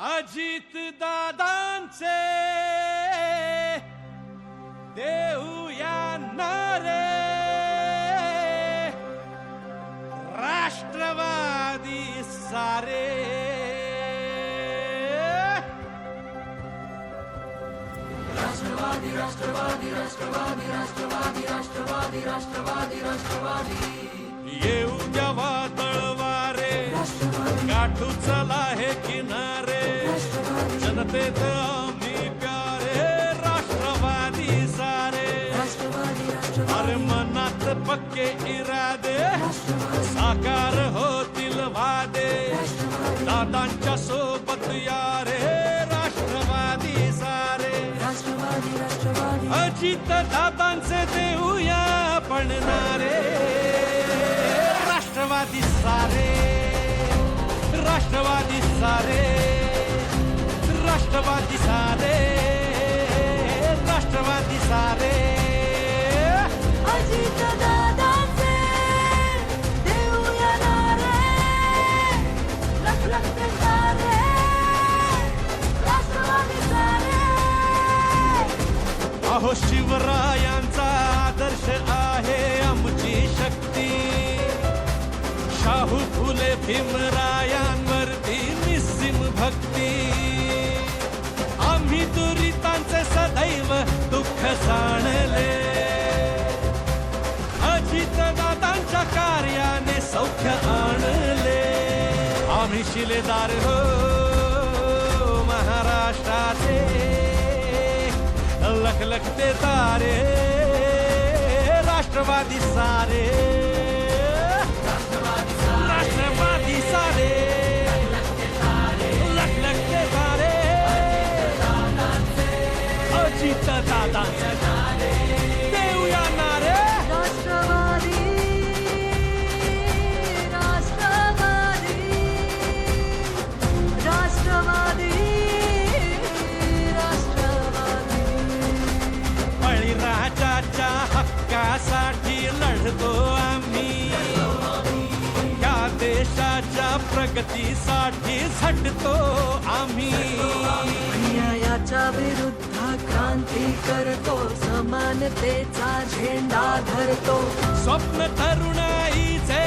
अजित दादांचे. देऊया नारे राष्ट्रवादी सारे. येऊ द्या वादळवारे गाठू चला हे किनारे. जनतेत आम्ही प्यारे राष्ट्रवादी सारे. अरे मनात पक्के इरादे साकार होतील वादे. दादांच्या सोबत यारे राष्ट्रवादी सारे. अजित दादांचे देऊया आपण नारे राष्ट्रवादी सारे राष्ट्रवादी सारे. राष्ट्रवादी सारे राष्ट्रवादी सारे. अजितदादांचे देऊया नारे लख लख ते सारे राष्ट्रवादी सारे. अहो शिवरायांचा आदर्श आहे आमची शक्ती. शाहू फुले भीमरायांवरती निस्सीम भक्ती. सौख्य आणले. आम्ही शिलेदार हो महाराष्ट्राचे. लख लख ते तारे राष्ट्रवादी सारे. राष्ट्रवादी सारे. लख ते तारे. अजित दादा लढतो आम्ही. या देशाच्या प्रगतीसाठी झटतो आम्ही. अन्यायाच्या विरुद्ध क्रांती करतो समानतेचा झेंडा धरतो. स्वप्न तरुणाईचे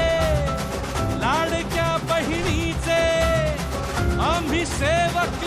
लाडक्या बहिणीचे आम्ही सेवक